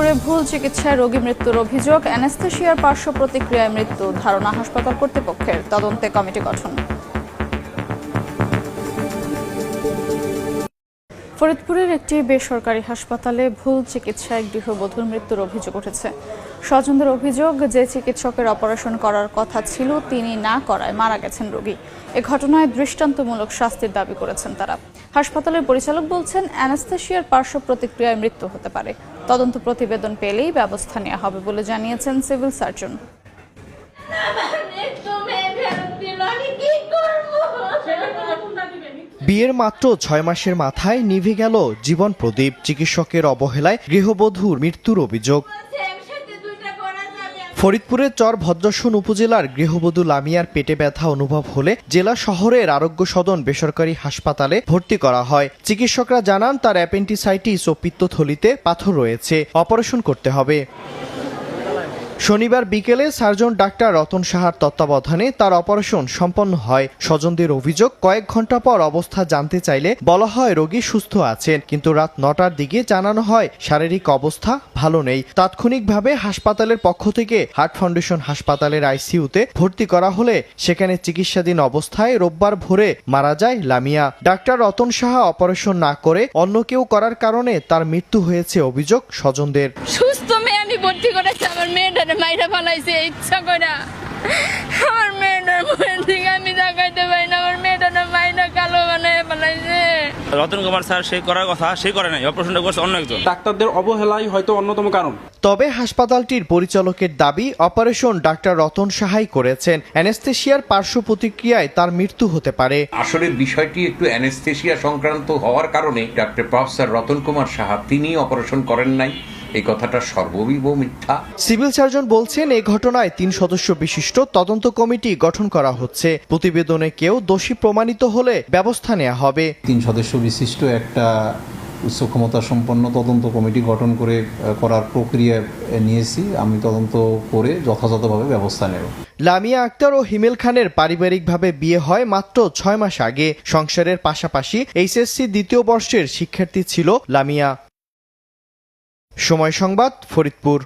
ফরিদপুরে ভুল চিকিৎসায় রোগী মৃত্যুর অভিযোগ, অ্যানাস্থেশিয়ার পার্শ্ব প্রতিক্রিয়ায় মৃত্যু, ধারণা হাসপাতাল কর্তৃপক্ষের তদন্তে কমিটি গঠন। ফরিদপুরের একটি বেসরকারি হাসপাতালে ভুল চিকিৎসায় গৃহবধূর মৃত্যুর অভিযোগ উঠেছে। স্বজনদের অভিযোগ, যে চিকিৎসকের অপারেশন করার কথা ছিল, তিনি না করায় মারা গেছেন রোগী। এ ঘটনায় দৃষ্টান্তমূলক শাস্তির দাবি করেছেন তারা। হাসপাতালের পরিচালক বলছেন, অ্যানাস্থেশিয়ার পার্শ্ব প্রতিক্রিয়ায় মৃত্যু হতে পারে। তদন্ত প্রতিবেদন পেলেই ব্যবস্থা নেওয়া হবে বলে জানিয়েছেন সিভিল সার্জন। বিয়ের মাত্র ছয় মাসের মাথায় নিভে গেল জীবন প্রদীপ। চিকিৎসকের অবহেলায় গৃহবধূর মৃত্যুর অভিযোগ। ফরিদপুরের চর ভদ্রসন উপজেলার গৃহবধূ লামিয়ার পেটে ব্যথা অনুভব হলে জেলা শহরের আরোগ্য সদন বেসরকারি হাসপাতালে ভর্তি করা হয়। চিকিৎসকরা জানান, তার অ্যাপেন্টিসাইটিস ও পিত্তথলিতে পাথর রয়েছে। অপারেশন করতে হবে। শনিবার বিকেলে সার্জন ডাক্তার রতন সাহার তত্ত্বাবধানে তার অপারেশন সম্পন্ন হয়। স্বজনদের অভিযোগ, কয়েক ঘণ্টা পর অবস্থা জানতে চাইলে বলা হয় রোগী সুস্থ আছেন, কিন্তু রাত নটার দিকে জানানো হয় শারীরিক অবস্থা ভালো নেই। তাৎক্ষণিকভাবে হাসপাতালের পক্ষ থেকে হার্ট ফাউন্ডেশন হাসপাতালের আইসিইউতে ভর্তি করা হলে সেখানে চিকিৎসাধীন অবস্থায় রোববার ভোরে মারা যায় লামিয়া। ডাক্তার রতন সাহা অপারেশন না করে অন্য কেউ করার কারণে তার মৃত্যু হয়েছে অভিযোগ স্বজনদের। সুস্থ মেয়ে আমি ভর্তি করেছি, আমার মাইরা ফেলাইছে ইচ্ছা করে। আমার মেয়েটার মুখের দিকে আমি তাকাইতে পারি না আমার মেয়েটারে মাইরা কালো বানায় ফেলাইছে। রতন কুমার স্যার সেই করার কথা সেই করে নাই অপারেশনটা করছে অন্য একজন। ডাক্তারদের অবহেলাই হয়তো অন্যতম কারণ। তবে হাসপাতালটির পরিচালকের দাবি অপারেশন ডাক্তার রতন সাহাই করেছেন। অ্যানেস্থেশিয়ার পার্শ্ব প্রতিক্রিয়ায় তার মৃত্যু হতে পারে। আসলে বিষয়টি একটু অ্যানেস্থেশিয়া সংক্রান্ত হওয়ার কারণে ডাক্তার প্রফেসর রতন কুমার সাহা তিনি অপারেশন করেন নাই। এই কথাটা সর্ববিব মিথ্যা। সিভিল সার্জন বলছেন এই ঘটনায় তিন সদস্য বিশিষ্ট তদন্ত কমিটি গঠন করা হচ্ছে। প্রতিবেদনে কেউ দোষী প্রমাণিত হলে ব্যবস্থা নেওয়া হবে। তিন সদস্য বিশিষ্ট একটা উচ্চ ক্ষমতা সম্পন্ন তদন্ত কমিটি গঠন করে করার প্রক্রিয়া নিয়েছি। আমি তদন্ত করে যথাযথভাবে ব্যবস্থা নেব। লামিয়া আক্তার ও হিমেল খানের পারিবারিকভাবে বিয়ে হয় মাত্র ছয় মাস আগে। সংসারের পাশাপাশি এইচএসসি দ্বিতীয় বর্ষের শিক্ষার্থী ছিল লামিয়া। সময় সংবাদ ফরিদপুর।